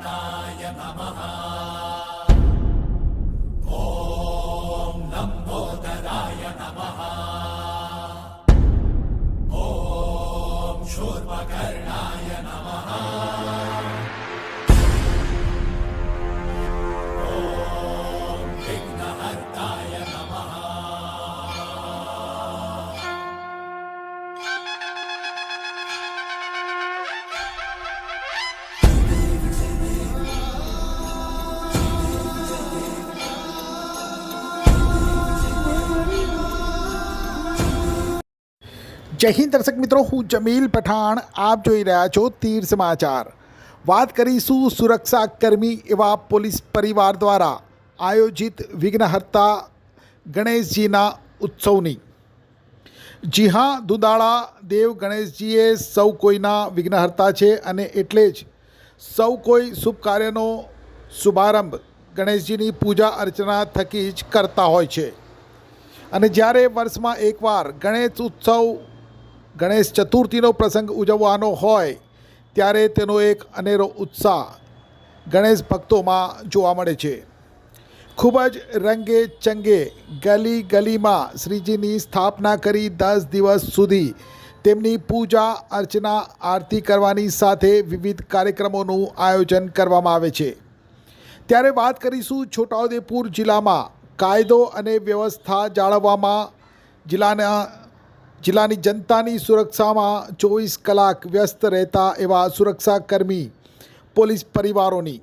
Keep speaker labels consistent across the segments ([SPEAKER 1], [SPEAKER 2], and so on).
[SPEAKER 1] गणपतये नमः જય હિન્દ દર્શક મિત્રો, હું જમીલ પઠાણ. આપ જોઈ રહ્યા છો તીર સમાચાર. વાત કરીશું સુરક્ષા કર્મી એવા પોલીસ પરિવાર દ્વારા આયોજિત વિઘ્નહર્તા ગણેશજીના ઉત્સવની. જી હા, દુદાળા દેવ ગણેશજીએ સૌ કોઈના વિઘ્નહર્તા છે અને એટલે જ સૌ કોઈ શુભ કાર્યનો શુભારંભ ગણેશજીની પૂજા અર્ચના થકી જ કરતા હોય છે. અને જ્યારે વર્ષમાં એકવાર ગણેશ ઉત્સવ ગણેશ ચતુર્થીનો પ્રસંગ ઉજવવાનો હોય ત્યારે તેનો એક અનેરો ઉત્સાહ ગણેશ ભક્તોમાં જોવા મળે છે. ખૂબ જ રંગે ચંગે ગલી ગલીમાં શ્રીજીની સ્થાપના કરી દસ દિવસ સુધી તેમની પૂજા, અર્ચના, આરતી કરવાની સાથે વિવિધ કાર્યક્રમોનું આયોજન કરવામાં આવે છે. ત્યારે વાત કરીશું છોટાઉદેપુર જિલ્લામાં કાયદો અને વ્યવસ્થા જાળવવામાં જિલ્લાના જિલ્લાની જનતાની સુરક્ષામાં ચોવીસ કલાક વ્યસ્ત રહેતા એવા સુરક્ષાકર્મી, પોલીસ પરિવારોની.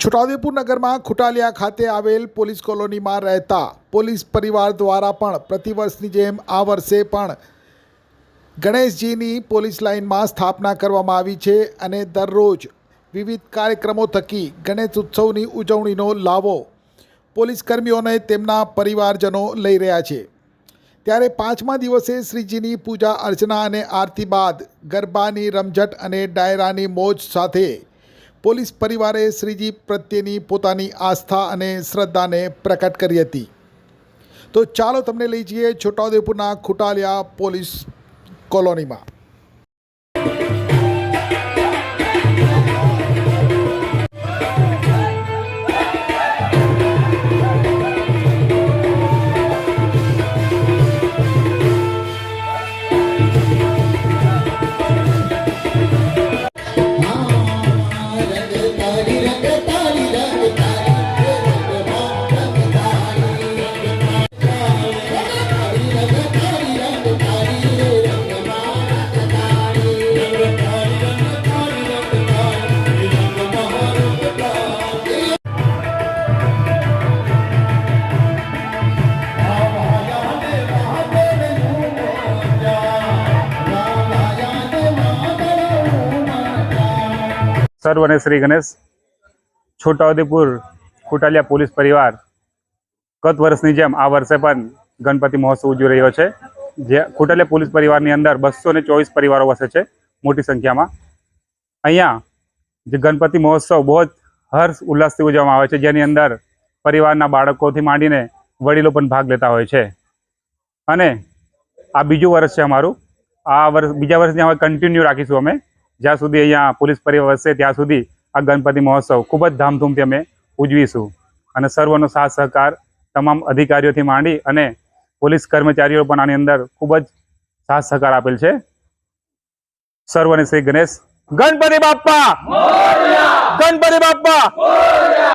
[SPEAKER 1] છોટાઉદેપુર નગરમાં ખુટાલિયા ખાતે આવેલ પોલીસ કોલોનીમાં રહેતા પોલીસ પરિવાર દ્વારા પણ પ્રતિવર્ષની જેમ આ વર્ષે પણ ગણેશજીની પોલીસ લાઇનમાં સ્થાપના કરવામાં આવી છે અને દરરોજ વિવિધ કાર્યક્રમો થકી ગણેશ ઉત્સવની ઉજવણીનો લાવો પોલીસ કર્મીઓને તેમના પરિવારજનો લઈ રહ્યા છે. ત્યારે પાંચમા દિવસે શ્રીજીની પૂજા, અર્ચના અને આરતી બાદ ગરબાની રમઝટ અને ડાયરાની મોજ સાથે પોલીસ પરિવારે શ્રીજી પ્રત્યેની પોતાની આસ્થા અને શ્રદ્ધાને પ્રકટ કરી હતી. તો ચાલો તમને લઈ જઈએ છોટાઉદેપુરના ખુટાલિયા પોલીસ કોલોનીમાં.
[SPEAKER 2] સર્વ અને શ્રી ગણેશ. છોટાઉદેપુર ખુટાલિયા પોલીસ પરિવાર ગત વર્ષની જેમ આ વર્ષે પણ ગણપતિ મહોત્સવ ઉજવી રહ્યો છે, જે ખુટાલિયા પોલીસ પરિવારની અંદર બસો ને ચોવીસ પરિવારો વસે છે, મોટી સંખ્યામાં. અહીંયા જે ગણપતિ મહોત્સવ બહુ જ હર્ષ ઉલ્લાસથી ઉજવવામાં આવે છે, જેની અંદર પરિવારના બાળકોથી માંડીને વડીલો પણ ભાગ લેતા હોય છે. અને આ બીજું વર્ષ છે અમારું. આ વર્ષ, બીજા વર્ષની અમે કન્ટિન્યુ રાખીશું અમે. જ્યાં સુધી અહીંયા પોલીસ પરિવાર વસશે ત્યાં સુધી આ ગણપતિ મહોત્સવ ખૂબ જ ધામધૂમથી અમે ઉજવીશું. અને સર્વનો સાથ સહકાર તમામ અધિકારીઓથી માંડી અને પોલીસ કર્મચારીઓ પણ આની અંદર ખૂબ જ સાથ સહકાર આપેલ છે. સર્વને શ્રી ગણેશ. ગણપતિ બાપ્પા! ગણપતિ બાપ્પા!